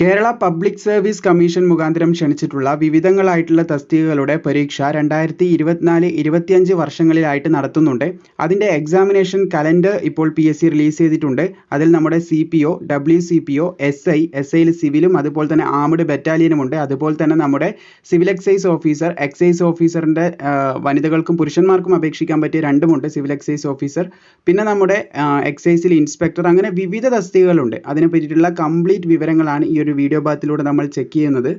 Kerala public service commission മുഖാന്തരം ക്ഷണിച്ചിട്ടുള്ള വിവിധങ്ങളായിട്ടുള്ള തസ്തികകളുടെ പരീക്ഷ രണ്ടായിരത്തി ഇരുപത്തിനാല് ഇരുപത്തിയഞ്ച് വർഷങ്ങളിലായിട്ട് നടത്തുന്നുണ്ട്. അതിന്റെ എക്സാമിനേഷൻ കലണ്ടർ ഇപ്പോൾ പി എസ് സി റിലീസ് ചെയ്തിട്ടുണ്ട്. അതിൽ നമ്മുടെ C P O W C P O S I S ഐയിൽ സിവിലും അതുപോലെ തന്നെ ആംഡ് ബറ്റാലിയനും ഉണ്ട്. അതുപോലെ തന്നെ നമ്മുടെ സിവിൽ എക്സൈസ് ഓഫീസർ എക്സൈസ് ഓഫീസറിന്റെ വനിതകൾക്കും പുരുഷന്മാർക്കും അപേക്ഷിക്കാൻ പറ്റിയ രണ്ടുമുണ്ട് സിവിൽ എക്സൈസ് ഓഫീസർ പിന്നെ നമ്മുടെ എക്സൈസിൽ ഇൻസ്പെക്ടർ അങ്ങനെ വിവിധ തസ്തികകളുണ്ട്. അതിനെ പറ്റിയിട്ടുള്ള കംപ്ലീറ്റ് വിവരങ്ങളാണ് ഈ ഒരു വീഡിയോ ഭാഗത്തിലൂടെ നമ്മൾ ചെക്ക് ചെയ്യുന്നത്.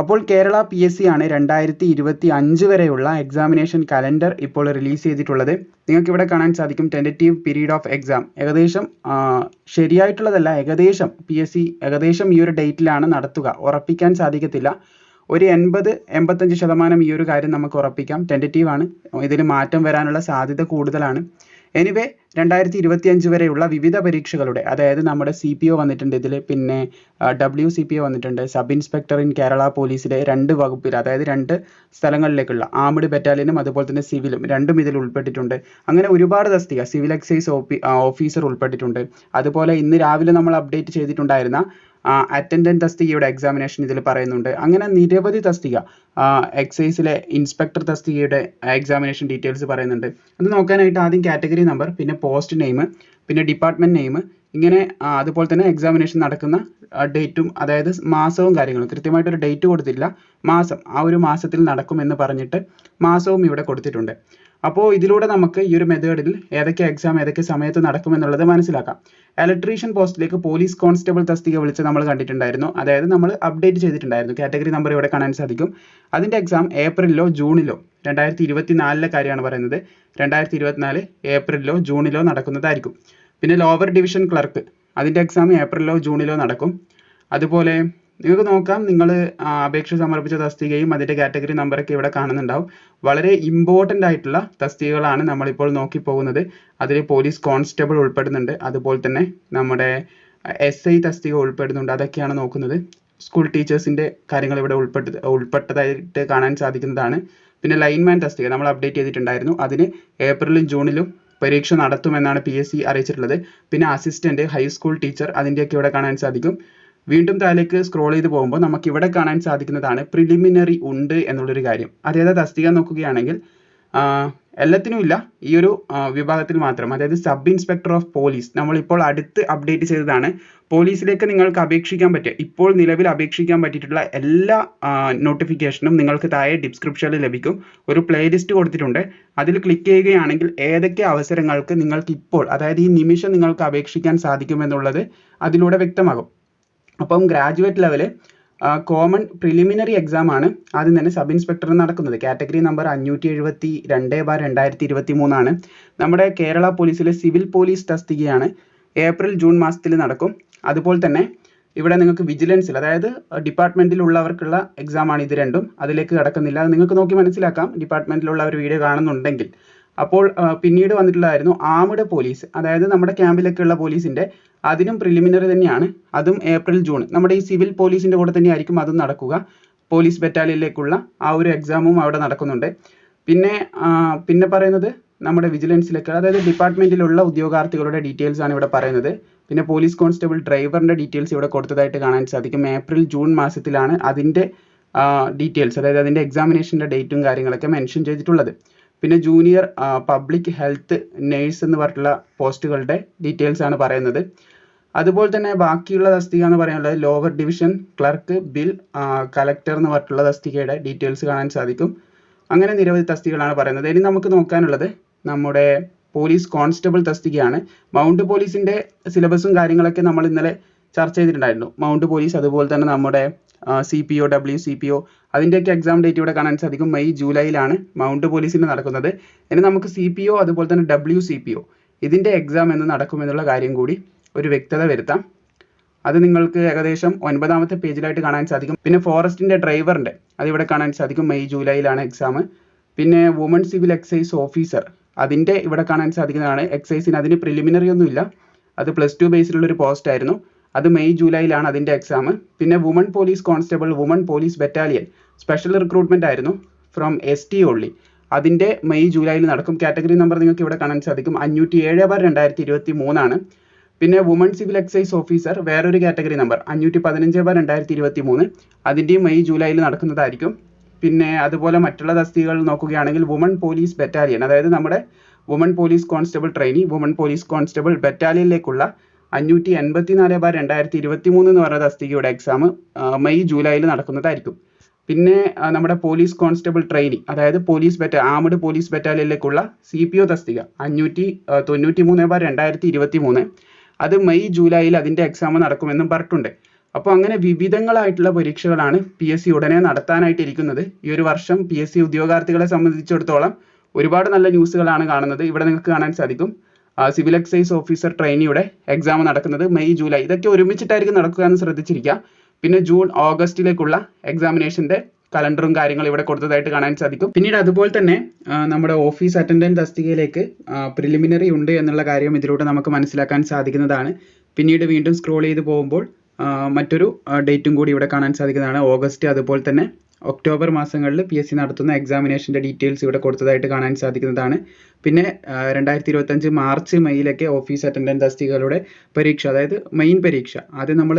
അപ്പോൾ കേരള പി എസ് സി ആണ് രണ്ടായിരത്തി ഇരുപത്തി അഞ്ച് വരെയുള്ള എക്സാമിനേഷൻ കലണ്ടർ ഇപ്പോൾ റിലീസ് ചെയ്തിട്ടുള്ളത്. നിങ്ങൾക്ക് ഇവിടെ കാണാൻ സാധിക്കും ടെന്റേറ്റീവ് പീരീഡ് ഓഫ് എക്സാം ഏകദേശം ശരിയായിട്ടുള്ളതല്ല ഏകദേശം പി എസ് സി ഏകദേശം ഈ ഒരു ഡേറ്റിലാണ് നടത്തുക. ഉറപ്പിക്കാൻ സാധിക്കത്തില്ല. ഒരു എൺപത് എൺപത്തഞ്ച് ശതമാനം ഈ ഒരു കാര്യം നമുക്ക് ഉറപ്പിക്കാം. ടെന്റേറ്റീവ് ആണ്. ഇതിൽ മാറ്റം വരാനുള്ള സാധ്യത കൂടുതലാണ്. എനിവേ രണ്ടായിരത്തി ഇരുപത്തി അഞ്ച് വരെയുള്ള വിവിധ പരീക്ഷകളുടെ അതായത് നമ്മുടെ സി പി ഒ വന്നിട്ടുണ്ട് ഇതിൽ പിന്നെ ഡബ്ല്യു സി പി ഒ വന്നിട്ടുണ്ട് സബ് ഇൻസ്പെക്ടർ ഇൻ കേരള പോലീസിലെ രണ്ട് വകുപ്പിൽ അതായത് രണ്ട് സ്ഥലങ്ങളിലേക്കുള്ള ആംഡ് ബറ്റാലിയനും അതുപോലെ തന്നെ സിവിലും രണ്ടും ഇതിൽ ഉൾപ്പെട്ടിട്ടുണ്ട്. അങ്ങനെ ഒരുപാട് തസ്തിക സിവിൽ എക്സൈസ് ഓഫീസർ ഉൾപ്പെട്ടിട്ടുണ്ട്. അതുപോലെ ഇന്ന് രാവിലെ നമ്മൾ അപ്ഡേറ്റ് ചെയ്തിട്ടുണ്ടായിരുന്ന അറ്റൻഡന്റ് തസ്തികയുടെ എക്സാമിനേഷൻ ഇതിൽ പറയുന്നുണ്ട്. അങ്ങനെ നിരവധി തസ്തിക എക്സൈസിലെ ഇൻസ്പെക്ടർ തസ്തികയുടെ എക്സാമിനേഷൻ ഡീറ്റെയിൽസ് പറയുന്നുണ്ട്. അത് നോക്കാനായിട്ട് ആദ്യം കാറ്റഗറി നമ്പർ പിന്നെ പോസ്റ്റ് നെയിം പിന്നെ ഡിപ്പാർട്ട്മെന്റ് നെയിം ഇങ്ങനെ അതുപോലെ തന്നെ എക്സാമിനേഷൻ നടക്കുന്ന ഡേറ്റും അതായത് മാസവും കാര്യങ്ങളും കൃത്യമായിട്ടൊരു ഡേറ്റ് കൊടുത്തില്ല മാസം ആ ഒരു മാസത്തിൽ നടക്കും എന്ന് പറഞ്ഞിട്ട് മാസവും ഇവിടെ കൊടുത്തിട്ടുണ്ട്. അപ്പോൾ ഇതിലൂടെ നമുക്ക് ഈ ഒരു മെത്തേഡിൽ ഏതൊക്കെ എക്സാം ഏതൊക്കെ സമയത്ത് നടക്കും നടക്കുമെന്നുള്ളത് മനസ്സിലാക്കാം. ഇലക്ട്രീഷ്യൻ പോസ്റ്റിലേക്ക് പോലീസ് കോൺസ്റ്റബിൾ തസ്തിക വിളിച്ച് നമ്മൾ കണ്ടിട്ടുണ്ടായിരുന്നു. അതായത് നമ്മൾ അപ്ഡേറ്റ് ചെയ്തിട്ടുണ്ടായിരുന്നു. കാറ്റഗറി നമ്പർ ഇവിടെ കാണാൻ സാധിക്കും. അതിന്റെ എക്സാം ഏപ്രിലിലോ ജൂണിലോ രണ്ടായിരത്തി ഇരുപത്തി നാലിലെ കാര്യമാണ് പറയുന്നത്. രണ്ടായിരത്തി ഇരുപത്തിനാല് ഏപ്രിലിലോ ജൂണിലോ നടക്കുന്നതായിരിക്കും. പിന്നെ ലോവർ ഡിവിഷൻ ക്ലർക്ക് അതിന്റെ എക്സാം ഏപ്രിലിലോ ജൂണിലോ നടക്കും. അതുപോലെ നിങ്ങൾക്ക് നോക്കാം നിങ്ങൾ അപേക്ഷ സമർപ്പിച്ച തസ്തികയും അതിന്റെ കാറ്റഗറി നമ്പറൊക്കെ ഇവിടെ കാണുന്നുണ്ടാവും. വളരെ ഇമ്പോർട്ടന്റ് ആയിട്ടുള്ള തസ്തികകളാണ് നമ്മളിപ്പോൾ നോക്കി പോകുന്നത് അതിൽ പോലീസ് കോൺസ്റ്റബിൾ ഉൾപ്പെടുന്നുണ്ട്. അതുപോലെ തന്നെ നമ്മുടെ എസ് ഐ തസ്തിക ഉൾപ്പെടുന്നുണ്ട്. അതൊക്കെയാണ് നോക്കുന്നത്. സ്കൂൾ ടീച്ചേഴ്സിന്റെ കാര്യങ്ങൾ ഇവിടെ ഉൾപ്പെട്ട് ഉൾപ്പെട്ടതായിട്ട് കാണാൻ സാധിക്കുന്നതാണ്. പിന്നെ ലൈൻമാൻ തസ്തിക നമ്മൾ അപ്ഡേറ്റ് ചെയ്തിട്ടുണ്ടായിരുന്നു. അതിന് ഏപ്രിലും ജൂണിലും പരീക്ഷ നടത്തുമെന്നാണ് പി എസ് സി അറിയിച്ചിട്ടുള്ളത്. പിന്നെ അസിസ്റ്റന്റ് ഹൈസ്കൂൾ ടീച്ചർ അതിന്റെയൊക്കെ ഇവിടെ കാണാൻ സാധിക്കും. വീണ്ടും താഴേക്ക് സ്ക്രോൾ ചെയ്ത് പോകുമ്പോൾ നമുക്ക് ഇവിടെ കാണാൻ സാധിക്കുന്നതാണ് പ്രിലിമിനറി ഉണ്ട് എന്നുള്ളൊരു കാര്യം. അതേതാ തസ്തിക നോക്കുകയാണെങ്കിൽ എല്ലാത്തിനും ഇല്ല. ഈ ഒരു വിഭാഗത്തിൽ മാത്രം. അതായത് സബ് ഇൻസ്പെക്ടർ ഓഫ് പോലീസ് നമ്മളിപ്പോൾ അടുത്ത് അപ്ഡേറ്റ് ചെയ്തതാണ്. പോലീസിലേക്ക് നിങ്ങൾക്ക് അപേക്ഷിക്കാൻ പറ്റിയ ഇപ്പോൾ നിലവിൽ അപേക്ഷിക്കാൻ പറ്റിയിട്ടുള്ള എല്ലാ നോട്ടിഫിക്കേഷനും നിങ്ങൾക്ക് താഴെ ഡിസ്ക്രിപ്ഷനിൽ ലഭിക്കും. ഒരു പ്ലേലിസ്റ്റ് കൊടുത്തിട്ടുണ്ട്. അതിൽ ക്ലിക്ക് ചെയ്യുകയാണെങ്കിൽ ഏതൊക്കെ അവസരങ്ങൾക്ക് നിങ്ങൾക്ക് ഇപ്പോൾ അതായത് ഈ നിമിഷം നിങ്ങൾക്ക് അപേക്ഷിക്കാൻ സാധിക്കുമെന്നുള്ളത് അതിലൂടെ വ്യക്തമാകും. അപ്പം graduate level common preliminary exam ആണ്. ആദ്യം തന്നെ സബ് ഇൻസ്പെക്ടർ നടക്കുന്നത്. കാറ്റഗറി നമ്പർ അഞ്ഞൂറ്റി എഴുപത്തി രണ്ട് ബാർ രണ്ടായിരത്തി ഇരുപത്തി മൂന്നാണ് നമ്മുടെ കേരള പോലീസിലെ സിവിൽ പോലീസ് തസ്തികയാണ് ഏപ്രിൽ ജൂൺ മാസത്തിൽ നടക്കും. അതുപോലെ തന്നെ ഇവിടെ നിങ്ങൾക്ക് വിജിലൻസിൽ അതായത് ഡിപ്പാർട്ട്മെന്റിലുള്ളവർക്കുള്ള ആണ് ഇത് രണ്ടും. അതിലേക്ക് കടക്കുന്നില്ല. അത് നിങ്ങൾക്ക് നോക്കി മനസ്സിലാക്കാം. ഡിപ്പാർട്ട്മെന്റിലുള്ള ഒരു വീഡിയോ കാണുന്നുണ്ടെങ്കിൽ. അപ്പോൾ പിന്നീട് വന്നിട്ടുള്ളതായിരുന്നു ആമഡ് പോലീസ്. അതായത് നമ്മുടെ ക്യാമ്പിലൊക്കെയുള്ള പോലീസിന്റെ അതിനും പ്രിലിമിനറി തന്നെയാണ്. അതും ഏപ്രിൽ ജൂൺ. നമ്മുടെ ഈ സിവിൽ പോലീസിന്റെ കൂടെ തന്നെ ആയിരിക്കും അതും നടക്കുക. പോലീസ് ബറ്റാലിയനിലേക്കുള്ള ആ ഒരു എക്സാമും അവിടെ നടക്കുന്നുണ്ട്. പിന്നെ പിന്നെ പറയുന്നത് നമ്മുടെ വിജിലൻസിലേക്ക് അതായത് ഡിപ്പാർട്ട്മെന്റിലുള്ള ഉദ്യോഗാർത്ഥികളുടെ ഡീറ്റെയിൽസ് ആണ് ഇവിടെ പറയുന്നത്. പിന്നെ പോലീസ് കോൺസ്റ്റബിൾ ഡ്രൈവറിന്റെ ഡീറ്റെയിൽസ് ഇവിടെ കൊടുത്തതായിട്ട് കാണാൻ സാധിക്കും. ഏപ്രിൽ ജൂൺ മാസത്തിലാണ് അതിന്റെ ഡീറ്റെയിൽസ് അതായത് അതിന്റെ എക്സാമിനേഷന്റെ ഡേറ്റും കാര്യങ്ങളൊക്കെ മെൻഷൻ ചെയ്തിട്ടുള്ളത്. പിന്നെ ജൂനിയർ പബ്ലിക് ഹെൽത്ത് നേഴ്സ് എന്ന് പറഞ്ഞിട്ടുള്ള പോസ്റ്റുകളുടെ ഡീറ്റെയിൽസ് ആണ് പറയുന്നത്. അതുപോലെ തന്നെ ബാക്കിയുള്ള തസ്തിക എന്ന് പറയാനുള്ളത് lower division clerk bill collector എന്ന് പറഞ്ഞിട്ടുള്ള തസ്തികയുടെ ഡീറ്റെയിൽസ് കാണാൻ സാധിക്കും. അങ്ങനെ നിരവധി തസ്തികകളാണ് പറയുന്നത്. ഇനി നമുക്ക് നോക്കാനുള്ളത് നമ്മുടെ പോലീസ് കോൺസ്റ്റബിൾ തസ്തികയാണ്. മൗണ്ട് പോലീസിന്റെ സിലബസും കാര്യങ്ങളൊക്കെ നമ്മൾ ഇന്നലെ ചർച്ച ചെയ്തിട്ടുണ്ടായിരുന്നു. മൗണ്ട് പോലീസ് അതുപോലെ തന്നെ നമ്മുടെ C P O W C P O അതിന്റെയൊക്കെ എക്സാം ഡേറ്റ് ഇവിടെ കാണാൻ സാധിക്കും. മെയ് ജൂലൈയിലാണ് മൗണ്ട് പോലീസിന് നടക്കുന്നത്. ഇനി നമുക്ക് സി പി ഒ അതുപോലെ തന്നെ ഡബ്ല്യു സി പി ഒ ഇതിന്റെ എക്സാം എന്ന് നടക്കുമെന്നുള്ള കാര്യം കൂടി ഒരു വ്യക്തത വരുത്താം. അത് നിങ്ങൾക്ക് ഏകദേശം ഒൻപതാമത്തെ പേജിലായിട്ട് കാണാൻ സാധിക്കും. പിന്നെ ഫോറസ്റ്റിന്റെ ഡ്രൈവറിന്റെ അത് ഇവിടെ കാണാൻ സാധിക്കും. മെയ് ജൂലൈയിലാണ് എക്സാം പിന്നെ വുമൺ സിവിൽ എക്സൈസ് ഓഫീസർ അതിന്റെ ഇവിടെ കാണാൻ സാധിക്കുന്നതാണ്. എക്സൈസിന് അതിന് പ്രിലിമിനറി ഒന്നുമില്ല. അത് പ്ലസ് ടു ബേസിലുള്ള ഒരു പോസ്റ്റ് ആയിരുന്നു. അത് മെയ് ജൂലൈയിലാണ് അതിന്റെ എക്സാം പിന്നെ woman police constable woman police battalion special recruitment ആയിരുന്നു ഫ്രം എസ് ടി ഓൺലി അതിന്റെ മെയ് ജൂലൈയിൽ നടക്കും. കാറ്റഗറി നമ്പർ നിങ്ങൾക്ക് ഇവിടെ കാണാൻ സാധിക്കും. അഞ്ഞൂറ്റി ഏഴ് ബാർ രണ്ടായിരത്തി ഇരുപത്തി മൂന്നാണ് പിന്നെ വുമൺ സിവിൽ എക്സൈസ് ഓഫീസർ വേറൊരു കാറ്റഗറി നമ്പർ അഞ്ഞൂറ്റി പതിനഞ്ച് ബാർ രണ്ടായിരത്തി ഇരുപത്തി മൂന്ന് അതിന്റെയും മെയ് ജൂലൈയിൽ നടക്കുന്നതായിരിക്കും. പിന്നെ അതുപോലെ മറ്റുള്ള തസ്തികകൾ നോക്കുകയാണെങ്കിൽ വുമൺ പോലീസ് ബറ്റാലിയൻ അതായത് നമ്മുടെ woman police constable trainee woman police constable ബറ്റാലിയനിലേക്കുള്ള അഞ്ഞൂറ്റി എൺപത്തി നാല് ബാർ രണ്ടായിരത്തി ഇരുപത്തി മൂന്ന് എന്ന് പറയുന്ന തസ്തികയുടെ എക്സാം മെയ് ജൂലൈയിൽ നടക്കുന്നതായിരിക്കും. പിന്നെ നമ്മുടെ പോലീസ് കോൺസ്റ്റബിൾ ട്രെയിനി അതായത് പോലീസ് ബറ്റ ആമഡ് പോലീസ് ബറ്റാലിയനിലേക്കുള്ള സി പി ഒ തസ്തിക അഞ്ഞൂറ്റി തൊണ്ണൂറ്റി മൂന്ന് ബാർ രണ്ടായിരത്തി ഇരുപത്തി മൂന്ന് അത് മെയ് ജൂലൈയിൽ അതിന്റെ എക്സാം നടക്കുമെന്നും പറഞ്ഞിട്ടുണ്ട്. അപ്പോൾ അങ്ങനെ വിവിധങ്ങളായിട്ടുള്ള പരീക്ഷകളാണ് പി എസ് സി ഉടനെ നടത്താനായിട്ടിരിക്കുന്നത്. ഈ ഒരു വർഷം പി എസ് സി ഉദ്യോഗാർത്ഥികളെ സംബന്ധിച്ചിടത്തോളം ഒരുപാട് നല്ല ന്യൂസുകളാണ് കാണുന്നത്. ഇവിടെ നിങ്ങൾക്ക് കാണാൻ സാധിക്കും. സിവിൽ എക്സൈസ് ഓഫീസർ ട്രെയിനിയുടെ എക്സാം നടക്കുന്നത് മെയ് ജൂലൈ. ഇതൊക്കെ ഒരുമിച്ചിട്ടായിരിക്കും നടക്കുക എന്ന് ശ്രദ്ധിച്ചിരിക്കുക. പിന്നെ ജൂൺ ഓഗസ്റ്റിലേക്കുള്ള എക്സാമിനേഷന്റെ കലണ്ടറും കാര്യങ്ങളും ഇവിടെ കൊടുത്തതായിട്ട് കാണാൻ സാധിക്കും. പിന്നീട് അതുപോലെ തന്നെ നമ്മുടെ ഓഫീസ് അറ്റൻഡന്റ് തസ്തികയിലേക്ക് പ്രിലിമിനറി ഉണ്ട് എന്നുള്ള കാര്യം ഇതിലൂടെ നമുക്ക് മനസ്സിലാക്കാൻ സാധിക്കുന്നതാണ്. പിന്നീട് വീണ്ടും സ്ക്രോൾ ചെയ്ത് പോകുമ്പോൾ മറ്റൊരു ഡേറ്റും കൂടി ഇവിടെ കാണാൻ സാധിക്കുന്നതാണ്. ഓഗസ്റ്റ് അതുപോലെ തന്നെ ഒക്ടോബർ മാസങ്ങളിൽ പി എസ് സി നടത്തുന്ന എക്സാമിനേഷന്റെ ഡീറ്റെയിൽസ് ഇവിടെ കൊടുത്തതായിട്ട് കാണാൻ സാധിക്കുന്നതാണ്. പിന്നെ രണ്ടായിരത്തി ഇരുപത്തഞ്ച് മാർച്ച് മെയ്യിലൊക്കെ ഓഫീസ് അറ്റൻഡന്റ് തസ്തികകളുടെ പരീക്ഷ അതായത് മെയിൻ പരീക്ഷ. ആദ്യം നമ്മൾ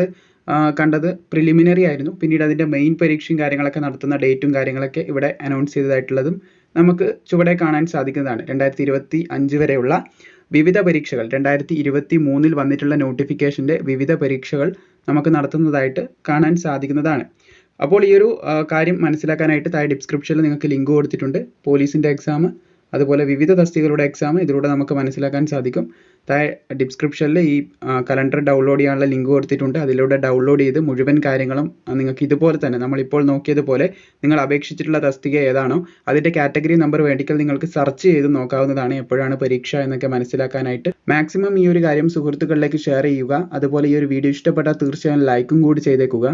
കണ്ടത് പ്രിലിമിനറി ആയിരുന്നു. പിന്നീട് അതിന്റെ മെയിൻ പരീക്ഷയും കാര്യങ്ങളൊക്കെ നടത്തുന്ന ഡേറ്റും കാര്യങ്ങളൊക്കെ ഇവിടെ അനൗൺസ് ചെയ്തതായിട്ടുള്ളതും നമുക്ക് ചുവടെ കാണാൻ സാധിക്കുന്നതാണ്. രണ്ടായിരത്തി ഇരുപത്തി അഞ്ച് വരെയുള്ള വിവിധ പരീക്ഷകൾ രണ്ടായിരത്തി ഇരുപത്തി മൂന്നിൽ വന്നിട്ടുള്ള നോട്ടിഫിക്കേഷന്റെ വിവിധ പരീക്ഷകൾ നമുക്ക് നടത്തുന്നതായിട്ട് കാണാൻ സാധിക്കുന്നതാണ്. അപ്പോൾ ഈ ഒരു കാര്യം മനസ്സിലാക്കാനായിട്ട് താഴെ ഡിസ്ക്രിപ്ഷനിൽ നിങ്ങൾക്ക് ലിങ്ക് കൊടുത്തിട്ടുണ്ട്. പോലീസിന്റെ എക്സാം അതുപോലെ വിവിധ തസ്തികകളുടെ എക്സാം ഇതിലൂടെ നമുക്ക് മനസ്സിലാക്കാൻ സാധിക്കും. താഴെ ഡിസ്ക്രിപ്ഷനിൽ ഈ കലണ്ടർ ഡൗൺലോഡ് ചെയ്യാനുള്ള ലിങ്ക് കൊടുത്തിട്ടുണ്ട്. അതിലൂടെ ഡൗൺലോഡ് ചെയ്ത് മുഴുവൻ കാര്യങ്ങളും നിങ്ങൾക്ക് ഇതുപോലെ തന്നെ നമ്മളിപ്പോൾ നോക്കിയതുപോലെ നിങ്ങൾ അപേക്ഷിച്ചിട്ടുള്ള തസ്തിക ഏതാണോ അതിന്റെ കാറ്റഗറി നമ്പർ വേണ്ടിക്കൽ നിങ്ങൾക്ക് സെർച്ച് ചെയ്ത് നോക്കാവുന്നതാണ് എപ്പോഴാണ് പരീക്ഷ എന്നൊക്കെ മനസ്സിലാക്കാനായിട്ട്. മാക്സിമം ഈ ഒരു കാര്യം സുഹൃത്തുക്കളിലേക്ക് ഷെയർ ചെയ്യുക. അതുപോലെ ഈ ഒരു വീഡിയോ ഇഷ്ടപ്പെട്ടാൽ തീർച്ചയായും ലൈക്കും കൂടി ചെയ്തേക്കുക.